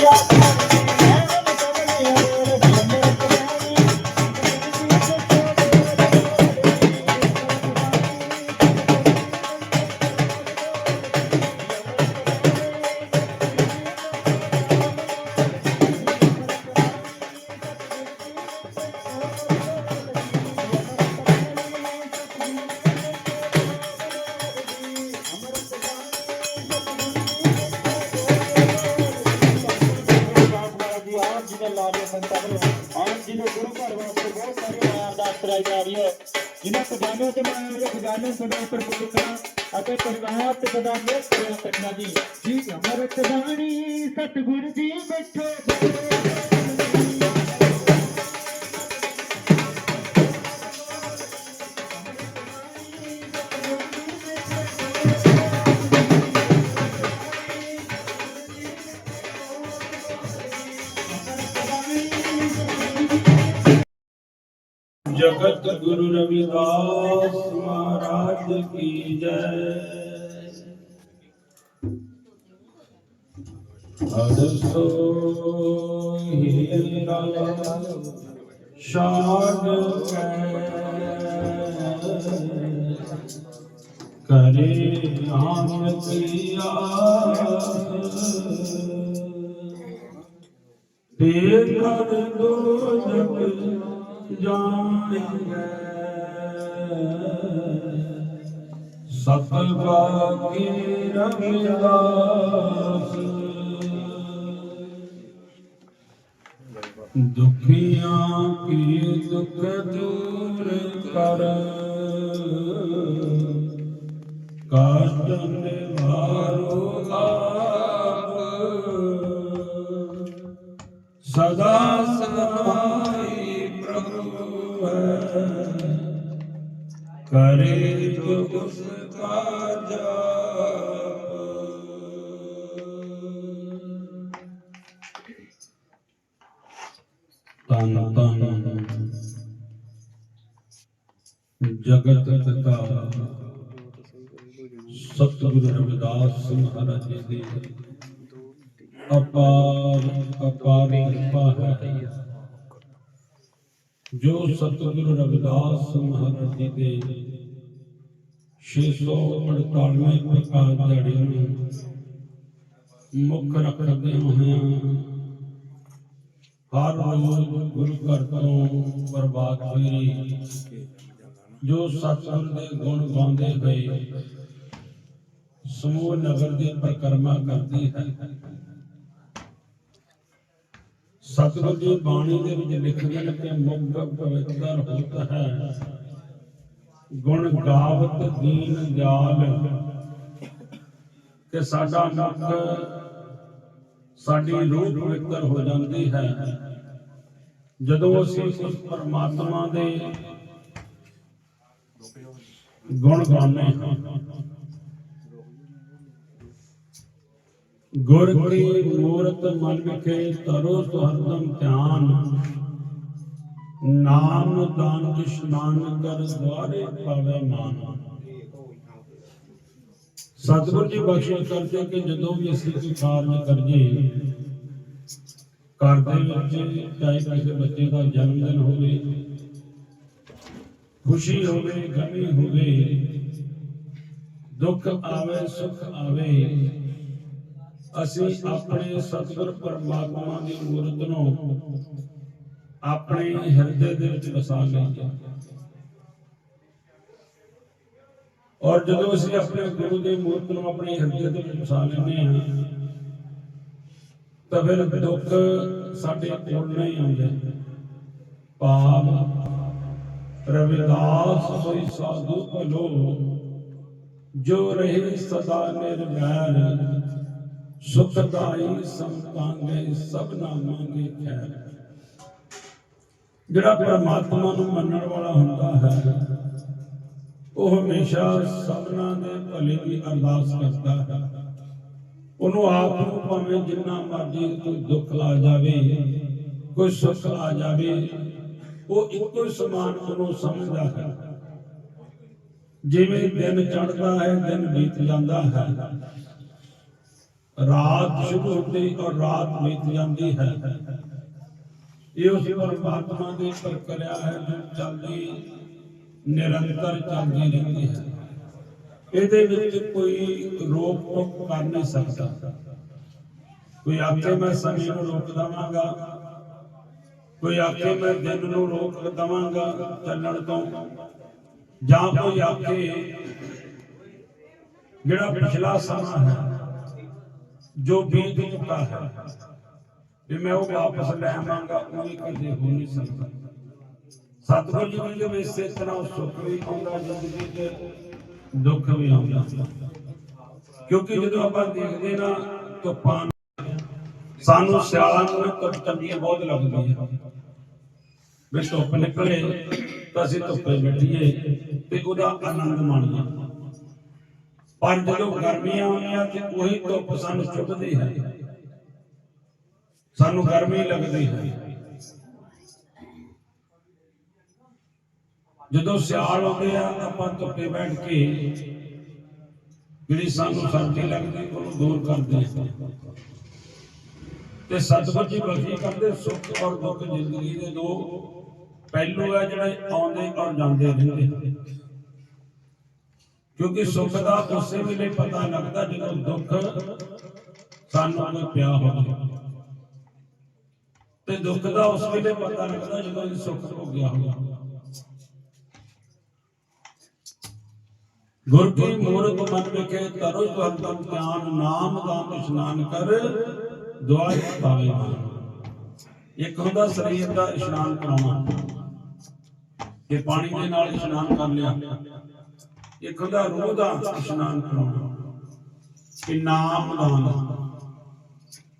yeah ਵਾਸਤੇ ਅਰਦਾਸ ਕਰਾਈ ਜਾ ਰਹੀ ਹੈ ਜਿਨ੍ਹਾਂ ਖਜ਼ਾਨਿਆਂ ਤੇ ਮੈਂ ਇਹ ਖਜ਼ਾਨੇ ਸਦਾ ਉੱਪਰ ਪੁੱਛਣਾ ਅਤੇ ਪਰਿਵਾਰ ਤੇ ਸਦਾ ਮੇਰ ਕਰਿਆ ਕਰਨਾ ਜੀ ਜੀ ਅਮਰਤ ਬਾਣੀ ਸਤਿਗੁਰ ਜੀ ਬੈਠੇ ਸਤ ਗੁਰੂ ਰਵਿਦਾਸ ਮਹਾਰਾਜ ਕੀ ਜੈ ਅਦਸੋ ਹੀਰਾ ਸ਼ਾਗ ਕਰੇ ਨਾਮ ਜਾਣੀਐ ਸਤ ਬਾਕੀ ਰਮਿਦਾਸ ਦੁਖੀਆਂ ਕੀ ਦੁਖ ਦੂਰ ਕਰ ਕਾਟ ਨਿਵਾਰੋ ਆਪ ਕਰੇ ਜੋ ਉਸ ਕਾਜਾ ਤਨ ਤਨ ਜਗਤ ਪਿਤਾ ਸਤਿਗੁਰੂ ਰਵਿਦਾਸ ਮਹਾਰਾਜ ਜੀ ਦੀ ਅਪਾਰ ਅਪਾਰੀ ਕਿਰਪਾ ਹੈ ਜੋ ਸਤਿਗੁਰੂ ਰਵਿਦਾਸ ਮਹਾਰਾਜ ਜੀ ਦੇ 648 ਪ੍ਰਕਾਸ਼ ਦਿਹਾੜੇ ਨੂੰ ਮੁੱਖ ਰੱਖਦੇ ਹੋਇਆਂ ਹਰ ਰੋਜ਼ ਗੁਰੂ ਘਰ ਤੋਂ ਪ੍ਰਭਾਤ ਫੇਰੀ ਜੋ ਸਤਿਗੁਰ ਦੇ ਗੁਣ ਗਾਉਂਦੇ ਹੋਏ ਸਮੂਹ ਨਗਰ ਦੀ ਪਰਿਕਰਮਾ ਕਰਦੀ ਹੈ ਸਤਿਗੁਰ ਦੀ ਬਾਣੀ ਦੇ ਵਿੱਚ ਲਿਖਦੇ ਨੇ ਕਿ ਮੁਖ ਪਵਿੱਤਰ ਹੋਤਾ ਹੈ। ਗੁਣ ਗਾਵਤ ਦੀਨ ਦਿਆਲ। ਕਿ ਸਾਡਾ ਮੁਖ, ਸਾਡੀ ਰੂਹ ਪਵਿੱਤਰ ਹੋ ਜਾਂਦੀ ਹੈ। ਜਦੋਂ ਅਸੀਂ ਉਸ ਪਰਮਾਤਮਾ ਦੇ ਗੁਣ ਗਾਉਂਦੇ ਹਾਂ ਗੁਰ ਕੀ ਮੂਰਤ ਮਨ ਵਿਖੇ ਤਰੋ ਸੁਹਰਦਮ ਧਿਆਨ। ਨਾਮ ਦਾਨ ਇਸ਼ਨਾਨ ਕਰ ਦਵਾਰੇ ਪਾਵੇ ਮਾਨ। ਸਤਿਗੁਰ ਜੀ ਬਖਸ਼ਿਸ਼ ਕਰਦੇ ਕਿ ਜਦੋਂ ਵੀ ਅਸੀਂ ਕੋਈ ਕਾਰਜ ਕਰੀਏ, ਘਰ ਦੇ ਵਿੱਚ ਚਾਹੇ ਕਿਸੇ ਬੱਚੇ ਦਾ ਜਨਮ ਦਿਨ ਹੋਵੇ, ਖੁਸ਼ੀ ਹੋਵੇ, ਗਮੀ ਹੋਵੇ, ਦੁੱਖ ਆਵੇ, ਸੁਖ ਆਵੇ ਅਸੀਂ ਆਪਣੇ ਸਤਿਗੁਰ ਪਰਮਾਤਮਾ ਦੀ ਮੂਰਤ ਨੂੰ ਆਪਣੇ ਹਿਰਦੇ ਦੇ ਵਿੱਚ ਵਸਾ ਲਈਏ। ਔਰ ਜਦੋਂ ਅਸੀਂ ਆਪਣੇ ਗੁਰੂ ਦੀ ਮੂਰਤ ਨੂੰ ਆਪਣੇ ਹਿਰਦੇ ਦੇ ਵਿੱਚ ਵਸਾ ਲੈਂਦੇ ਹਾਂ, ਤਾਂ ਫਿਰ ਦੁੱਖ ਸਾਡੇ ਕੋਲ ਨਹੀਂ ਆਉਂਦੇ। ਪਾਪ, ਰਵਿਦਾਸ ਸੋਈ ਸਾਧੂ ਭਲੋ, ਜੋ ਰਹੇ ਸਦਾ ਨਿਰਵੈਰ। ਸੁਖਦਾਈ ਸੰਤਾਂਗੇ ਸਭ ਨਾਮਾਂਗੇ ਖੈਰ। ਜਿਹੜਾ ਪਰਮਾਤਮਾ ਨੂੰ ਮੰਨਣ ਵਾਲਾ ਹੁੰਦਾ ਹੈ, ਉਹ ਹਮੇਸ਼ਾ ਸਭਨਾਂ ਦੇ ਭਲੇ ਦੀ ਅਰਦਾਸ ਕਰਦਾ ਹੈ। ਉਹਨੂੰ ਆਪ ਨੂੰ ਭਾਵੇਂ ਜਿੰਨਾ ਮਰਜ਼ੀ ਕੋਈ ਦੁੱਖ ਆ ਜਾਵੇ, ਕੋਈ ਸੁੱਖ ਆ ਜਾਵੇ, ਉਹ ਇੱਕੋ ਹੀ ਸਮਾਨ ਉਹਨੂੰ ਸਮਝਦਾ ਹੈ। ਜਿਵੇਂ ਦਿਨ ਚੜਦਾ ਹੈ, ਦਿਨ ਬੀਤ ਜਾਂਦਾ ਹੈ। ਰਾਤ ਸ਼ੁਰੂ ਹੁੰਦੀ ਔਰ ਰਾਤ ਬੀਤ ਜਾਂਦੀ ਹੈ। ਇਹ ਉਸ ਪਰਮਾਤਮਾ ਦੀ ਪ੍ਰਕਿਰਿਆ ਹੈ ਜੋ ਚੱਲਦੀ, ਨਿਰੰਤਰ ਚੱਲਦੀ ਰਹਿੰਦੀ ਹੈ। ਇਹਦੇ ਵਿੱਚ ਕੋਈ ਰੋਕ ਟੋਕ ਕਰ ਨਹੀਂ ਸਕਦਾ। ਕੋਈ ਆਖੇ ਮੈਂ ਸਮੇਂ ਨੂੰ ਰੋਕ ਦਵਾਂਗਾ, ਕੋਈ ਆਖੇ ਮੈਂ ਦਿਨ ਨੂੰ ਰੋਕ ਦਵਾਂਗਾ ਚੱਲਣ ਤੋਂ, ਜਾਂ ਕੋਈ ਆਖੇ ਜਿਹੜਾ ਪਿਛਲਾ ਸਮਾਂ ਹੈ। ਜੋ ਬੀਤ ਚੁੱਕਾ ਹੈ। ਵੀ ਮੈਂ ਉਹ ਵਾਪਸ ਲੈ ਆਵਾਂਗਾ, ਉਹ ਵੀ ਕਦੇ ਹੋ ਨਹੀਂ ਸਕਦਾ। ਸਤਿਗੁਰੂ ਜੀ ਕਹਿੰਦੇ ਵੀ ਇਸੇ ਤਰ੍ਹਾਂ ਸੁੱਖ ਵੀ ਆਉਂਦਾ ਜ਼ਿੰਦਗੀ 'ਚ ਦੁੱਖ ਵੀ ਆਉਂਦਾ। ਕਿਉਂਕਿ ਜਦੋਂ ਆਪਾਂ ਦੇਖਦੇ ਨਾ, ਧੁੱਪਾਂ ਸਾਨੂੰ ਸਿਆਲਾਂ ਨੂੰ ਨਾ ਚੰਗੀ ਬਹੁਤ ਲੱਗਦੀਆਂ ਵੀ ਧੁੱਪ ਨਿਕਲੇ ਤਾਂ ਅਸੀਂ ਧੁੱਪੇ ਬੈਠੀਏ ਤੇ ਉਹਦਾ ਆਨੰਦ ਮਾਣੀਏ। ਪਰ ਜਦੋਂ ਗਰਮੀਆਂ ਆਉਂਦੀਆਂ ਤੇ ਉਹੀ ਧੁੱਪ ਸਾਨੂੰ ਚੁੱਭਦੀ ਹੈ। ਸਾਨੂੰ ਗਰਮੀ ਲੱਗਦੀ ਹੈ। ਜਦੋਂ ਸਿਆਲ ਆਉਂਦੇ ਆ, ਆਪਾਂ ਧੁੱਪੇ ਬੈਠ ਕੇ ਜਿਹੜੀ ਸਾਨੂੰ ਸਰਦੀ ਲੱਗਦੀ, ਉਹਨੂੰ ਦੂਰ ਕਰਦੇ ਹਾਂ। ਤੇ ਸਤਿਗੁਰ ਜੀ ਬਖਸ਼ੀ ਕਰਦੇ, ਸੁੱਖ ਔਰ ਦੁੱਖ ਜ਼ਿੰਦਗੀ ਦੇ ਦੋ ਪਹਿਲੂ ਆ ਜਿਹੜੇ ਆਉਂਦੇ ਔਰ ਜਾਂਦੇ ਰਹਿੰਦੇ। ਕਿਉਂਕਿ ਸੁੱਖ ਦਾ ਉਸੇ ਵੇਲੇ ਪਤਾ ਲੱਗਦਾ ਜਦੋਂ ਦੁੱਖ ਸਾਨੂੰ ਕੋਈ ਪਿਆ ਹੋਵੇ। ਤੇ ਦੁੱਖ ਦਾ ਉਸ ਵੇਲੇ ਪਤਾ ਲੱਗਦਾ ਜਦੋਂ ਇਹ ਸੁੱਖ ਹੋ ਗਿਆ ਹੋਵੇ। ਗੁਰ ਕੀ ਮੂਰਤ ਮਨ ਵਿਖੇ ਤਰੋ ਹਰਦਮ ਧਿਆਨ, ਨਾਮ ਦਾ ਇਸ਼ਨਾਨ ਕਰ ਦੁਆ ਪਾਵੇ ਇੱਕ ਹੁੰਦਾ ਸਰੀਰ ਦਾ ਇਸ਼ਨਾਨ ਕਰਾਉਣਾ। ਕਿ ਪਾਣੀ ਦੇ ਨਾਲ ਇਸ਼ਨਾਨ ਕਰ ਲਿਆ ਇੱਕ ਹੁੰਦਾ ਰੂਹ ਦਾ ਇਸ਼ਨਾਨ ਕਰਾਉਣਾ ਕਿ ਨਾਮ ਦਾ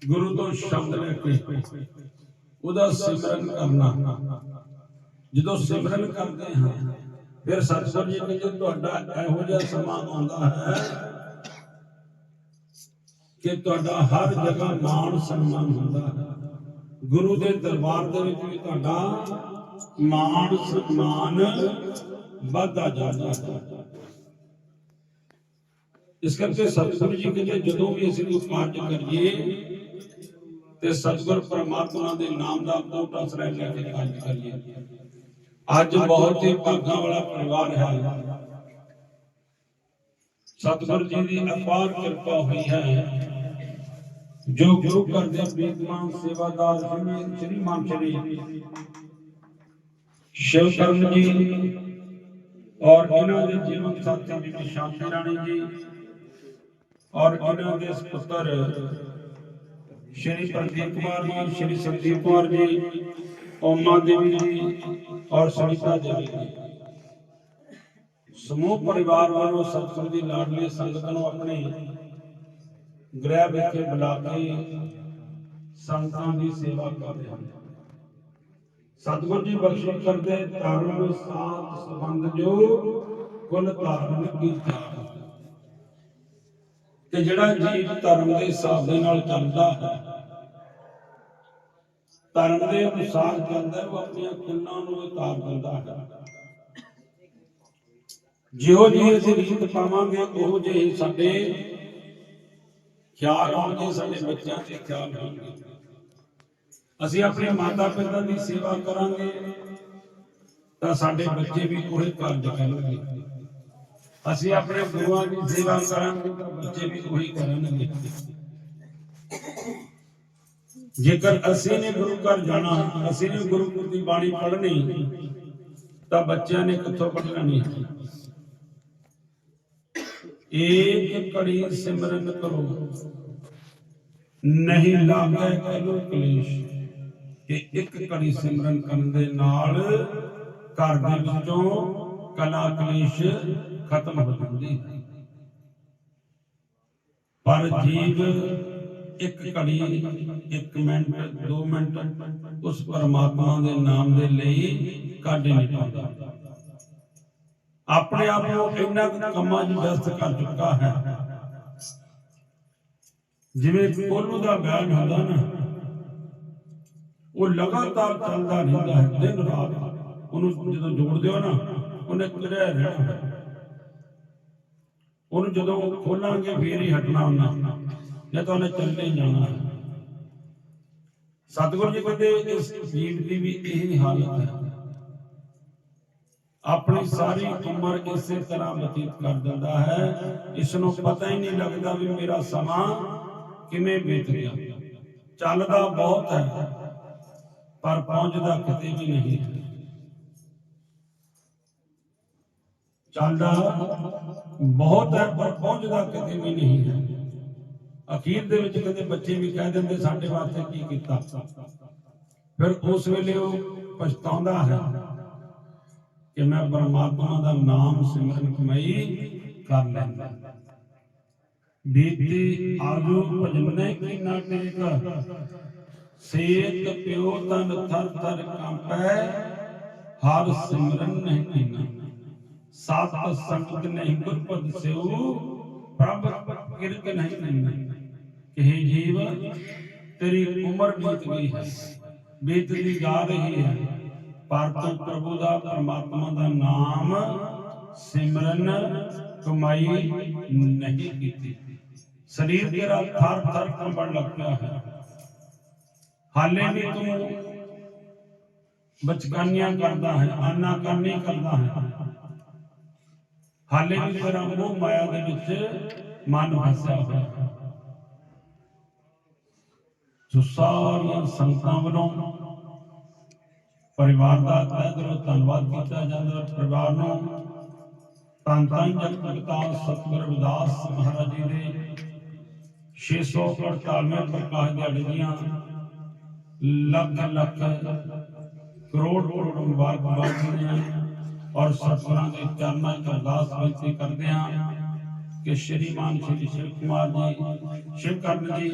ਗੁਰੂ ਤੋਂ ਸ਼ਬਦ ਲੈ ਕੇ ਉਹਦਾ ਸਿਮਰਨ ਕਰਨਾ। ਜਦੋਂ ਸਿਮਰਨ ਕਰਦੇ ਹਾਂ, ਫਿਰ ਸਤਿਗੁਰ ਜੀ ਕਹਿੰਦੇ, ਤੁਹਾਡਾ ਇਹੋ ਜਿਹਾ ਸਮਾਂ ਆਉਂਦਾ ਹੈ ਕਿ ਤੁਹਾਡਾ ਹਰ ਜਗ੍ਹਾ ਮਾਣ ਸਨਮਾਨ ਹੁੰਦਾ ਹੈ। ਗੁਰੂ ਦੇ ਦਰਬਾਰ ਦੇ ਵਿੱਚ ਵੀ ਤੁਹਾਡਾ ਮਾਣ ਸਨਮਾਨ ਵੱਧਦਾ ਜਾਂਦਾ ਹੈ। ਇਸ ਕਰਕੇ ਸਤਿਗੁਰੂ ਜੀ ਕਹਿੰਦੇ ਜਦੋਂ ਵੀ ਅਸੀਂ ਕੋਈ ਕਾਰਜ ਕਰੀਏ ਤੇ ਸਤਿਗੁਰ ਪਰਮਾਤਮਾ ਦੇ ਨਾਮ ਦਾ ਕੋਟ ਆਸਰਾ ਲੈ ਕੇ ਕਾਰਜ ਕਰੀਏ ਅੱਜ ਬਹੁਤ ਹੀ ਭਾਗਾਂ ਵਾਲਾ ਪਰਿਵਾਰ ਹੈ ਸਤਿਗੁਰ ਜੀ ਦੀ ਅਪਾਰ ਕਿਰਪਾ ਹੋਈ ਹੈ ਜੋ ਗੁਰੂ ਘਰ ਦੇ ਬੇਦਮਾਨ ਸੇਵਾਦਾਰ ਜਿਵੇਂ ਸ੍ਰੀ ਮਾਨ ਸ਼੍ਰੀ ਸ਼ਿਵ ਕਰਨ ਜੀ ਔਰ ਇਹਨਾਂ ਦੇ ਜੀਵਨ ਸਾਥੀ ਬੀਬੀ ਸ਼ਾਂਤੀ ਰਾਣੀ ਜੀ ਔਰ ਇਹਨਾਂ ਦੇ ਸੁਪੁੱਤਰ ਸ਼੍ਰੀ ਪ੍ਰਦੀਪ ਕੁਮਾਰ ਜੀ, ਸ਼੍ਰੀ ਸੰਦੀਪ ਕੁਮਾਰ ਜੀ, ਓਮਾ ਦੇਵੀ ਜੀ ਔਰ ਸੁਨੀਤਾ ਦੇਵੀ ਜੀ। ਸਮੂਹ ਪਰਿਵਾਰ ਵੱਲੋਂ ਸਤਿਗੁਰ ਦੀ ਲਾਡਲੀ ਸੰਗਤ ਨੂੰ ਆਪਣੇ ਗ੍ਰਹਿ ਵਿਖੇ ਬੁਲਾ ਕੇ ਸੰਤਾਂ ਦੀ ਸੇਵਾ ਕਰਦੇ ਹਨ। ਸਤਿਗੁਰ ਜੀ ਬਖਸ਼ਿਸ਼ ਕਰਦੇ ਧਰਮ, ਸਾਥ, ਸੰਬੰਧ ਜੋ ਕੁਲ ਧਾਰਨ ਕੀਤਾ ਕਿ ਜਿਹੜਾ ਜੀਵ ਧਰਮ ਦੇ ਹਿਸਾਬ ਦੇ ਨਾਲ ਚੱਲਦਾ ਹੈ, ਧਰਮ ਦੇ ਅਨੁਸਾਰ ਚੱਲਦਾ ਉਹ ਆਪਣੀਆਂ ਕੁੱਲਾਂ ਨੂੰ ਉਤਾਰ ਦਿੰਦਾ ਹੈ। ਜਿਹੋ ਜਿਹੀ ਅਸੀਂ ਰੀਤ ਪਾਵਾਂਗੇ, ਉਹ ਜਿਹੇ ਸਾਡੇ ਖਿਆਲ ਆਉਣਗੇ, ਸਾਡੇ ਬੱਚਿਆਂ ਦੇ ਖਿਆਲ ਹੋਣਗੇ ਅਸੀਂ ਆਪਣੇ ਮਾਤਾ ਪਿਤਾ ਦੀ ਸੇਵਾ ਕਰਾਂਗੇ, ਤਾਂ ਸਾਡੇ ਬੱਚੇ ਵੀ ਉਹੀ ਕਾਰਜ ਕਰਨਗੇ। ਅਸੀਂ ਆਪਣੇ ਗੁਰੂਆਂ ਦੀ ਸੇਵਾ ਕਰਾਂਗੇ ਤਾਂ ਬੱਚੇ ਵੀ ਉਹੀ ਕਰਨਗੇ। ਜੇਕਰ ਅਸੀਂ ਨੇ ਗੁਰੂ ਘਰ ਜਾਣਾ, ਅਸੀਂ ਨੇ ਗੁਰੂ ਦੀ ਬਾਣੀ ਪੜ੍ਹਨੀ, ਤਾਂ ਬੱਚਿਆਂ ਨੇ ਕਿੱਥੋਂ ਪੜ੍ਹਨਾ ਨਹੀਂ ਏਕ ਕੜੀ ਸਿਮਰਨ ਕਰੋ, ਨਹੀਂ ਲਾਗੇ ਕਰੋ ਕਲੇਸ਼। ਕਿ ਇੱਕ ਕੜੀ ਸਿਮਰਨ ਕਰਨ ਦੇ ਨਾਲ ਘਰ ਦੇ ਵਿੱਚੋਂ ਕਲਾ ਕਲੇਸ਼ ਖਤਮ ਹੋ ਜਾਂਦੀ। ਹੈ ਪਰ ਜੀਵ ਇੱਕ ਘੜੀ, ਇੱਕ ਮਿੰਟ, ਦੋ ਮਿੰਟ ਉਸ ਪਰਮਾਤਮਾ ਦੇ ਨਾਮ ਦੇ ਲਈ ਕੱਢ ਨਹੀਂ ਪਾਉਂਦਾ। ਆਪਣੇ ਆਪ ਨੂੰ ਇੰਨਾ ਕੰਮਾਂ 'ਚ ਵਿਅਸਤ ਕਰ ਚੁੱਕਾ ਹੈ। ਜਿਵੇਂ ਕੋਲੂ ਦਾ ਬੈਲ ਹੁੰਦਾ ਨਾ, ਉਹ ਲਗਾਤਾਰ ਚੱਲਦਾ ਰਹਿੰਦਾ ਹੈ। ਦਿਨ ਰਾਤ ਉਹਨੂੰ ਜਦੋਂ ਜੋੜਦੇ ਹੋ ਨਾ, ਉਹਨੇ ਤੁਰਿਆ ਰਹਿਣਾ ਉਹਨੂੰ ਜਦੋਂ ਖੋਲਾਂਗੇ ਫੇਰ ਹੀ ਹਟਣਾ ਹੁੰਦਾ ਜਾਂ ਤਾਂ ਉਹਨੇ ਚੱਲੇ ਜਾਣਾ। ਸਤਿਗੁਰੂ ਜੀ ਕਹਿੰਦੇ, ਇਸ ਜੀਵ ਦੀ ਵੀ ਇਹੀ ਹਾਲਤ ਹੈ। ਆਪਣੀ ਸਾਰੀ ਉਮਰ ਇਸੇ ਤਰ੍ਹਾਂ ਬਤੀਤ ਕਰ ਦਿੰਦਾ ਹੈ। ਇਸ ਨੂੰ ਪਤਾ ਹੀ ਨਹੀਂ ਲੱਗਦਾ ਵੀ ਮੇਰਾ ਸਮਾਂ ਕਿਵੇਂ ਬੀਤ ਗਿਆ ਚੱਲਦਾ ਬਹੁਤ ਹੈ, ਪਰ ਪਹੁੰਚਦਾ ਕਿਤੇ ਵੀ ਨਹੀਂ। ਚੱਲਦਾ ਬਹੁਤ ਹੈ, ਪਰ ਪਹੁੰਚਦਾ ਕਿਤੇ ਵੀ ਨਹੀਂ ਹੈ। ਅਖੀਰ ਦੇ ਵਿੱਚ ਕਹਿੰਦੇ ਬੱਚੇ ਵੀ ਕਹਿ ਦਿੰਦੇ, ਸਾਡੇ ਵਾਸਤੇ ਕੀ ਕੀਤਾ? ਫਿਰ ਉਸ ਵੇਲੇ ਉਹ ਪਛਤਾਉਂਦਾ ਹੈ ਕਿ ਮੈਂ ਪਰਮਾਤਮਾ ਦਾ ਨਾਮ ਸਿਮਰਨ ਕਮਾਈ ਕਰ ਲੈਂਦਾ। ਬੀਤੀ ਆਜੂ ਭਜਨੇ ਕੀ ਨਾ ਟੇਕ। ਸੇਤ ਪਿਓ ਤਨ ਥਰ ਥਰ ਕੰਪੈ, ਹਰ ਸਿਮਰਨ ਨਹੀਂ ਕੀਨਾ ਸਾਤ ਸੰਗਤ ਨਹੀਂ ਗੁਰਪਦ ਸਿਉ ਪ੍ਰਭ ਕਿਰਕ ਨਹੀਂ ਨਹੀਂ ਕਿ ਜੀਵ ਤੇਰੀ ਉਮਰ ਬੀਤ ਗਈ ਹੈ ਬੀਤਦੀ ਜਾ ਰਹੀ ਹੈ ਪਰ ਤੂੰ ਪ੍ਰਭੂ ਦਾ ਪਰਮਾਤਮਾ ਦਾ ਨਾਮ ਸਿਮਰਨ ਕਮਾਈ ਨਹੀਂ ਕੀਤੀ ਸਰੀਰ ਤੇਰਾ ਥਰ ਥਰ ਕੰਬਣ ਲੱਗ ਪਿਆ ਹੈ ਹਾਲੇ ਵੀ ਤੂੰ ਬਚਕਾਨੀਆਂ ਕਰਦਾ ਹੈ ਆਨਾ ਕਰਨੀ ਕਰਦਾ ਹੈ ਹਾਲੇ ਵੀ ਤੇਰਾ ਮੋਹ ਮਾਇਆ ਦੇ ਵਿੱਚ ਮਨ ਫਸਿਆ ਹੋਇਆ। ਜੋ ਸਾਰੀਆਂ ਸੰਗਤਾਂ ਵੱਲੋਂ ਪਰਿਵਾਰ ਦਾ ਤਹਿ ਦਿਲੋਂ ਧੰਨਵਾਦ ਕੀਤਾ ਜਾਂਦਾ ਹੈ ਪਰਿਵਾਰ ਨੂੰ ਤਾਂ ਤਾਂ ਜਗਤਗਤਾ ਸਤਿਗੁਰ ਰਵਿਦਾਸ ਮਹਾਰਾਜ ਜੀ ਦੇ 648ਵੇਂ ਪ੍ਰਕਾਸ਼ ਦਿਹਾੜੇ ਦੀਆਂ ਲੱਖ ਲੱਖ ਕਰੋੜ ਕਰੋੜ ਮੁਬਾਰਕਬਾਦ ਦਿੰਦੇ ਔਰ ਸਤਿਗੁਰਾਂ ਦੇ ਚਰਨਾਂ 'ਚ ਅਰਦਾਸ ਬੇਨਤੀ ਕਰਦੇ ਹਾਂ ਕਿ ਸ਼੍ਰੀਮਾਨ ਸ਼੍ਰੀ ਸ਼ਿਵ ਕੁਮਾਰ ਜੀ ਸ਼ਿਵ ਕਰਨ ਜੀ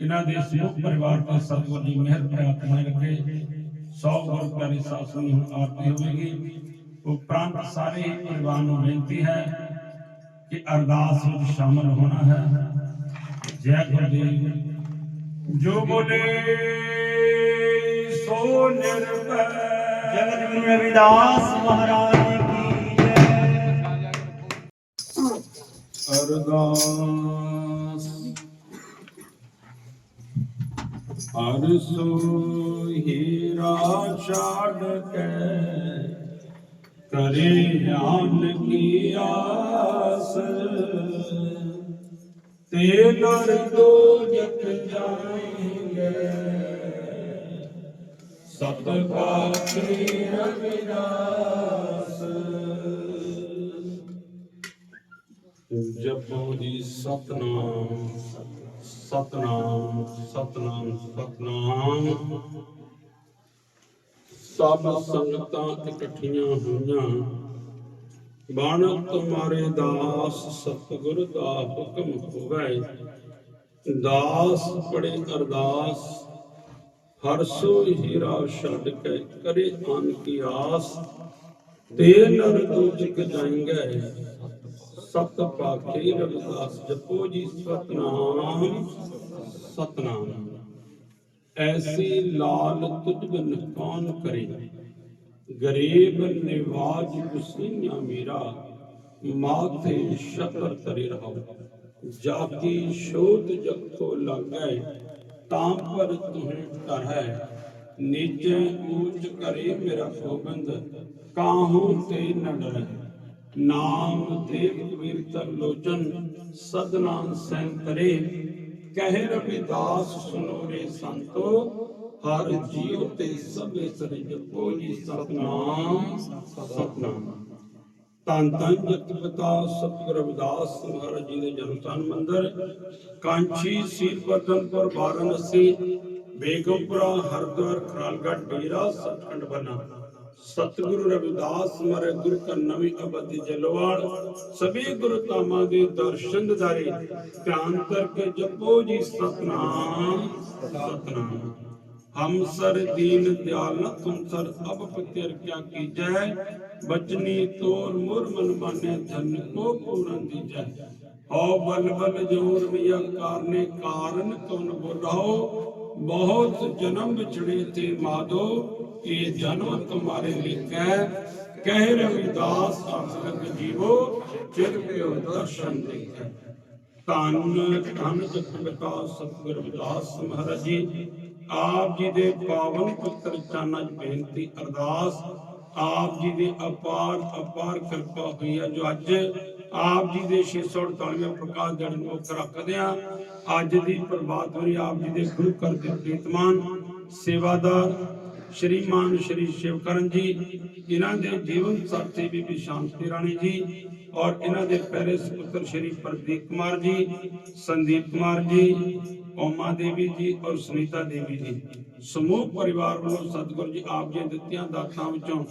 ਇਹਨਾਂ ਦੇ ਸਮੂਹ ਪਰਿਵਾਰ ਤੇ ਸਤਿਗੁਰ ਦੀ ਮਿਹਰ ਪ੍ਰਾਪਤ ਹੋਏ ਰੱਖੇ ਸੌ ਗੁਰ ਪਿਆਰੀ ਸਾਧ ਸੰਗਤ ਨੂੰ ਆਰਤੀ ਹੋਵੇਗੀ ਉਪਰੰਤ ਸਾਰੇ ਹੀ ਪਰਿਵਾਰ ਨੂੰ ਬੇਨਤੀ ਹੈ ਕਿ ਅਰਦਾਸ ਵਿੱਚ ਸ਼ਾਮਲ ਹੋਣਾ ਹੈ ਜੈ ਗੁਰਦੇਵ ਜੋ ਬੋਲੇ ਸੋ ਨਿਰਭੈ ਜਗਤ ਗੁਰੂ ਰਵਿਦਾਸ ਮਹਾਰਾਜ ਕੀ ਜੈ। ਅਰਦਾਸ। ਅਰਸੋ ਹੀਰਾ ਛਾੜ ਕੇ ਕਰੇ ਗਿਆਨ ਕੀ ਆਸ। ਤੇ ਨਰ ਦੋ ਜਗ ਜਾਏਂਗੇ। ਸਤ ਪਾਖੀ ਰਵਿਦਾਸ। ਜਪੋ ਜੀ ਸਤਨਾਮ ਸਤਨਾਮ ਸਤਨਾਮ ਸਤਨਾਮ। ਸਭ ਸੰਗਤਾਂ ਇਕੱਠੀਆਂ ਹੋਈਆਂ। ਬਣ ਤੁਮਾਰੇ ਦਾਸ, ਸਤਿਗੁਰ ਦਾ ਹੁਕਮ ਹੋਵੇ। ਦਾਸ ਬੜੇ ਅਰਦਾਸ ਹਰਸੋ ਹੀਰਾ ਛੱਡ ਕੇ ਕਰੇ ਆਨ ਕੀ ਆਸ। ਤੇ ਨਰ ਦੂਜਿਕ ਜਾਏਂਗੇ ਸਤ ਪਾਖੇ ਰਵਿਦਾਸ ਜਪੋ ਜੀ ਸਤਨਾਮ। ਸਤਨਾਮ। ਐਸੀ ਲਾਲ ਤੁਝ ਬਿਨ ਕੌਣ ਕਰੇ? ਗਰੀਬ ਨਿਵਾਜ ਗੁਸੀਆਂ ਮੇਰਾ। ਮਾਥੇ ਸ਼ਤਰ ਤਰੇ ਰਹੋ। ਜਾਤੀ ਸ਼ੋਧ ਜਗ ਕੋ ਲੱਗੈ। ਤਾਂ ਪਰ ਤੁਹ ਕਰ ਹੈ। ਨੀਚੇ ਊਚ ਕਰੇ ਮੇਰਾ ਗੋਬਿੰਦ ਕਾਹੂ ਤੇ ਨ ਡਰੈ। ਨਾਮ ਦੇਵ ਕਬੀਰ ਤਰ ਲੋਚਨ ਸਦਨਾ ਸੈਂਤਰੇ ਕਹਿ ਰਵਿਦਾਸ ਸੁਨੋ ਰੇ ਸੰਤੋ, ਹਰ ਜੀਵ ਤੇ ਸਭੇ ਸਰੇ ਜਪੋ ਜੀ ਸਤਨਾਮ ਸਤਨਾਮ। ਤਨ ਤਨ ਜਗਤ ਪਿਤਾ ਸਤਿਗੁਰ ਰਵਿਦਾਸ ਮਹਾਰਾਜ ਜੀ ਦੇ ਜਨਮ ਸਥਾਨ ਮੰਦਰ ਕਾਂਚੀ ਸੀਰ ਪਤਨਪੁਰ ਵਾਰਾਣਸੀ, ਬੇਗਮਪੁਰਾ, ਹਰਦੁਆਰ, ਖਰਾਲਗੜ੍ਹ, ਡੇਰਾ ਸਤਖੰਡ ਬਨਾ। ਸਤਿਗੁਰੂ ਰਵਿਦਾਸ ਮਹਾਰਾਜ, ਗੁਰ ਕਾ ਨਵੀਂ ਅਬਦੀ ਜਲਵਾਲ ਸਭੀ ਗੁਰੂ ਧਾਮਾਂ ਦੇ ਦਰਸ਼ਨ ਦਿਦਾਰੇ ਧਿਆਨ ਕਰਕੇ ਜਪੋ ਜੀ ਸਤਨਾਮ ਸਤਨਾਮ। ਹਮ ਸਰ ਦੀਨ ਦਿਆਲ ਨ ਤੁਮ ਸਰ ਅਬ ਪਤਿਰ ਕਿਆ ਕੀਜੈ? ਬਚਨੀ ਤੋਰ ਮੁਰ ਮਨ ਮਾਨੇ ਧਨ ਕੋ ਪੂਰਨ ਦੀਜੈ। ਹਉ ਬਲ ਬਲ ਜੋਰ ਮਿਆ ਕਾਰਨੇ ਕਾਰਨ ਕਉਨ ਬੋਲਾਓ। ਬਹੁਤ ਜਨਮ ਵਿਛੜੇ ਤੇ ਮਾਦੋ ਇਹ ਜਨਮ ਤੁਮਾਰੇ ਲਿਖੈ ਕਹਿ ਰਵਿਦਾਸ ਆਸਰਗ ਜੀਵੋ, ਚਿਰ ਪਿਓ ਦਰਸ਼ਨ ਦੇਖੈ। ਧੰਨ ਧੰਨ ਜਗਤਪਿਤਾ ਸਤਿਗੁਰ ਰਵਿਦਾਸ ਮਹਾਰਾਜ ਜੀ। ਆਪ ਜੀ ਦੇ ਪਾਵਨ ਪੁੱਤਰ ਚਰਨਾਂ 'ਚ ਬੇਨਤੀ, ਅਰਦਾਸ, ਆਪ ਜੀ ਦੀ ਅਪਾਰ ਅਪਾਰ ਕਿਰਪਾ ਹੋਈ ਹੈ ਜੋ ਅੱਜ ਆਪ ਜੀ ਦੇ 648ਵੇਂ ਪ੍ਰਕਾਸ਼ ਦਿਨ ਨੂੰ ਮੁੱਖ ਰੱਖਦੇ ਆ। ਅੱਜ ਦੀ ਪ੍ਰਭਾਤ ਹੋਈ ਆਪ ਜੀ ਦੇ ਗੁਰੂ ਘਰ ਦੇ ਪ੍ਰੀਤਮਾਨ, ਸੇਵਾਦਾਰ, ਸ਼੍ਰੀਮਾਨ ਸ਼੍ਰੀ ਸ਼ਿਵਕਰਨ ਜੀ, ਇਹਨਾਂ ਦੇ ਜੀਵਨ ਸਾਥੀ ਬੀਬੀ ਸ਼ਾਂਤੀ ਰਾਣੀ ਜੀ ਔਰ ਇਹਨਾਂ ਦੇ ਪਹਿਲੇ ਸੁਪੁੱਤਰ ਸ਼੍ਰੀ ਪ੍ਰਦੀਪ ਕੁਮਾਰ ਜੀ, ਸੰਦੀਪ ਕੁਮਾਰ ਜੀ ਓਮਾ ਦੇਵੀ ਜੀ ਔਰ ਸੁਨੀਤਾ ਦੇਵੀ ਜੀ, ਸਮੂਹ ਪਰਿਵਾਰ ਵੱਲੋਂ ਸਤਿਗੁਰੂ ਜੀ ਆਪ ਜੀ ਦਿੱਤੀਆਂ ਦਾਤਾਂ ਵਿੱਚੋਂ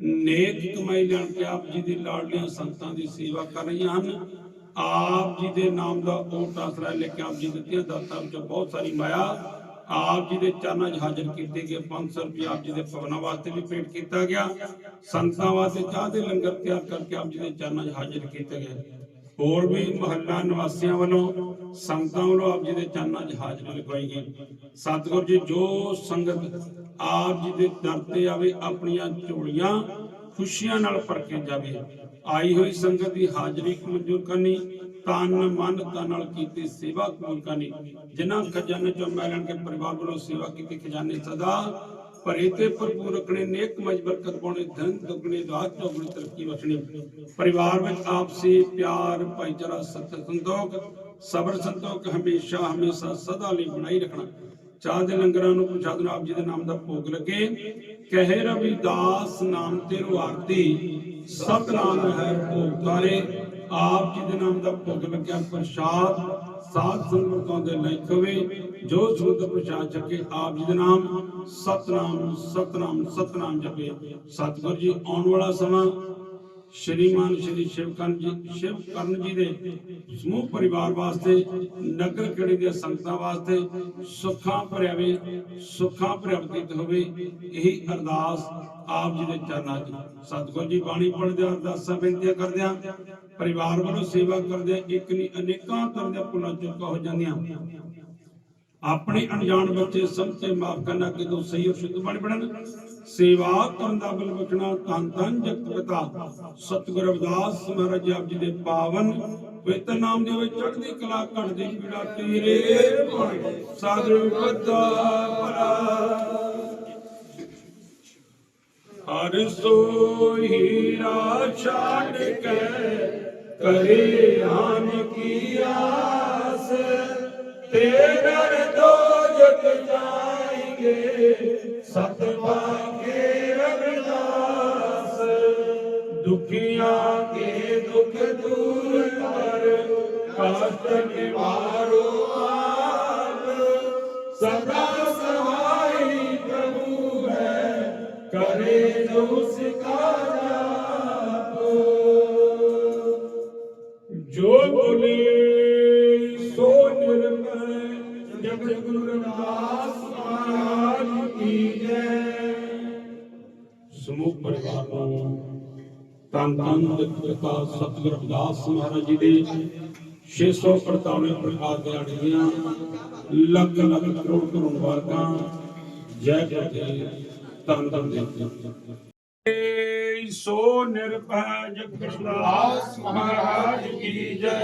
ਨੇਕ ਕਮਾਈ ਲੈਣ ਕੇ ਆਪ ਜੀ ਦੀ ਲਾਡਲੀਆਂ ਸੰਤਾਂ ਦੀ ਸੇਵਾ ਕਰ ਰਹੀਆਂ ਹਨ। ਆਪ ਜੀ ਦੇ ਨਾਮ ਦਾ ਓਟ ਆਸਰਾ ਲੈ ਕੇ ਆਪ ਜੀ ਦਿੱਤੀਆਂ ਦਾਤਾਂ ਵਿੱਚੋਂ ਬਹੁਤ ਸਾਰੀ ਮਾਇਆ ਆਪ ਜੀ ਦੇ ਚਰਨਾਂ 'ਚ ਹਾਜ਼ਰ ਕੀਤੇ ਗਏ 500 ਰੁਪਏ ਆਪ ਜੀ ਦੇ ਭਵਨਾਂ ਵਾਸਤੇ ਵੀ ਭੇਟ ਕੀਤਾ ਗਿਆ। ਸੰਤਾਂ ਵਾਸਤੇ ਚਾਹ ਦੇ ਲੰਗਰ ਤਿਆਰ ਕਰਕੇ ਆਪ ਜੀ ਦੇ ਚਰਨਾਂ 'ਚ ਹਾਜ਼ਰ ਕੀਤੇ ਗਏ। ਹੋਰ ਵੀ ਮਹੱਲਾ ਨਿਵਾਸੀਆਂ ਵੱਲੋਂ ਸੰਤਾਂ ਵੱਲੋਂ ਆਪ ਜੀ ਦੇ ਚਰਨਾਂ 'ਚ ਹਾਜ਼ਰੀ ਲਗਵਾਈ ਗਈ। ਸਤਿਗੁਰੂ ਜੀ, ਜੋ ਸੰਗਤ ਆਪ ਜੀ ਦੇ ਦਰ ਤੇ ਆਵੇ, ਆਪਣੀਆਂ ਝੋਲੀਆਂ ਖੁਸ਼ੀਆਂ ਨਾਲ ਭਰ ਕੇ ਜਾਵੇ। ਆਈ ਹੋਈ ਸੰਗਤ ਦੀ ਹਾਜ਼ਰੀ ਮਨਜ਼ੂਰ ਕਰਨੀ, ਤਨ, ਮਨ ਧਨ ਨਾਲ ਕੀਤੀ ਸੇਵਾ ਕਬੂਲ ਕਰਨੀ। ਜਿਨ੍ਹਾਂ ਖਜ਼ਾਨੇ ਚੋਂ ਮੈਲਣ ਕੇ ਪਰਿਵਾਰ ਵੱਲੋਂ ਸੇਵਾ ਕੀਤੀ, ਖਜ਼ਾਨੇ ਸਦਾ ਭਰੇ ਤੇ ਭਰਪੂਰ ਰੱਖਣੇ, ਨੇਕ ਮਜ ਬਰਕਤ ਪਾਉਣੇ, ਧਨ ਦੁਗਣੀ ਰਾਤ ਚੌਗਣੀ, ਤਰੱਕੀ ਬਖਸ਼ਣੀ। ਪਰਿਵਾਰ ਵਿੱਚ ਆਪਸੀ ਪਿਆਰ, ਭਾਈਚਾਰਾ ਸਤ ਸੰਤੋਖ, ਸਬਰ ਸੰਤੋਖ ਹਮੇਸ਼ਾ ਹਮੇਸ਼ਾ ਸਦਾ ਲਈ ਬਣਾਈ ਰੱਖਣਾ। ਚਾਹ ਦੇ ਲੰਗਰਾਂ ਨੂੰ ਪ੍ਰਸ਼ਾਦ ਆਪ ਜੀ ਦੇ ਨਾਮ ਦਾ ਭੋਗ ਲੱਗੇ। ਕਹੇ ਰਵਿਦਾਸ ਨਾਮ ਤੇਰੂ ਆਰਤੀ ਸਤਨਾਮ ਹੈ ਭੋਗ ਤਾਰੇ। ਆਪ ਜੀ ਦੇ ਨਾਮ ਦਾ ਭੋਗ ਲੱਗਿਆ, ਪ੍ਰਸ਼ਾਦ, ਸਾਧ ਸੰਗਤਾਂ ਦੇ ਲਈ ਹੋਵੇ ਜੋ ਸੁਧ ਪ੍ਰਸ਼ਾਦ ਚੱਕੇ ਆਪ ਜੀ ਦੇ ਨਾਮ ਸਤਨਾਮ ਸਤਨਾਮ ਸਤਨਾਮ ਜਪੇ। ਸਤਿਗੁਰ ਜੀ, ਆਉਣ ਵਾਲਾ ਸਮਾਂ ਸ਼੍ਰੀਮਾਨ ਸ਼੍ਰੀ ਸ਼ਿਵਕਰਨ ਜੀ ਸ਼ਿਵਕਰਨ ਜੀ ਦੇ ਸਮੂਹ ਪਰਿਵਾਰ ਵਾਸਤੇ, ਨਗਰ ਖੇੜੇ ਦੇ ਸੰਗਤਾਂ ਵਾਸਤੇ ਸੁੱਖਾਂ ਭਰਿਆਵੇ, ਸੁੱਖਾਂ ਭਰਿਆ ਹੋਵੇ, ਇਹੀ ਅਰਦਾਸ ਆਪ ਜੀ ਦੇ ਚਰਨਾਂ 'ਚ। ਸਤਿਗੁਰ ਜੀ ਬਾਣੀ ਪੜ੍ਹਦੇ ਅਰਦਾਸਾਂ ਬੇਨਤੀਆਂ ਕਰਦਿਆਂ ਪਰਿਵਾਰ ਵੱਲੋਂ ਸੇਵਾ ਕਰਦਿਆਂ ਇੱਕ ਨਹੀਂ, ਅਨੇਕਾਂ ਤਰ੍ਹਾਂ ਦੀਆਂ ਭੁੱਲਾਂ ਚੁੱਕਾ ਹੋ ਜਾਂਦੀਆਂ। ਆਪਣੇ ਅਣਜਾਣ ਬੱਚੇ ਸਮਝੇ ਮਾਫ ਕਰਨਾ ਕਿ ਤੂੰ ਸਹੀ ਔਰ ਸ਼ੁੱਧ ਬਣ ਪੜਨ ਸੇਵਾ ਕਰਨ ਦਾ ਬਲ ਬਖਣਾ ਧੰਨ ਧੰਨ ਜਗਤ ਪਿਤਾ ਸਤਿਗੁਰ ਰਵਿਦਾਸ ਮਹਾਰਾਜ ਆਪ ਜੀ ਦੇ ਪਾਵਨ, ਪਵਿੱਤਰ ਨਾਮ ਦੇ ਵਿੱਚ ਚੜ੍ਹਦੀ ਕਲਾ, ਘੜਦੀ ਪੀੜਾ ਤੇਰੇ ਸਾਧੂ ਬੱਦਾ ਭਲਾ। ਹਰ ਸੋਈ ਰਾ ਛਾੜ ਕੇ ਕਰੇ ਆਨ ਕੀ ਆਸ। ਤੇਰੇ ਦੋ ਜਗ ਜਾਏਂਗੇ ਸਤ ਕਸ਼ਟ ਨਿਵਾਰੋ ਆਪ ਸਦਾ ਸਹਾਈ ਪ੍ਰਭੂ ਹੈ ਕਰੇ ਜੋ ਸਿਕਾ ਜਾਪ ਜੋ ਬੋਲੇ ਸੋ ਨਿਰਮੈ ਜਗਤ ਗੁਰੂ ਰਵਿਦਾਸ ਮਹਾਰਾਜ ਕੀ ਜੈ ਸਮੂਹ ਪਰਿਵਾਰ ਨੂੰ ਤਨ ਤਨ ਦਿੱਤਾ ਸਤਿਗੁਰ ਰਵਿਦਾਸ ਮਹਾਰਾਜ ਜੀ ਦੇ 648 ਪ੍ਰਕਾਰ ਦੇ ਅੜੀਆਂ ਲੱਖ ਲੱਖ ਕਰੋੜ ਕਰੋੜ ਵਾਰਕਾਂ ਜੈ ਜੈ ਜੈ ਤਨ ਤਨ ਦੇ ਸੋ ਨਿਰਭੈ ਜਗਤ ਮਹਾਰਾਜ ਕੀ ਜੈ।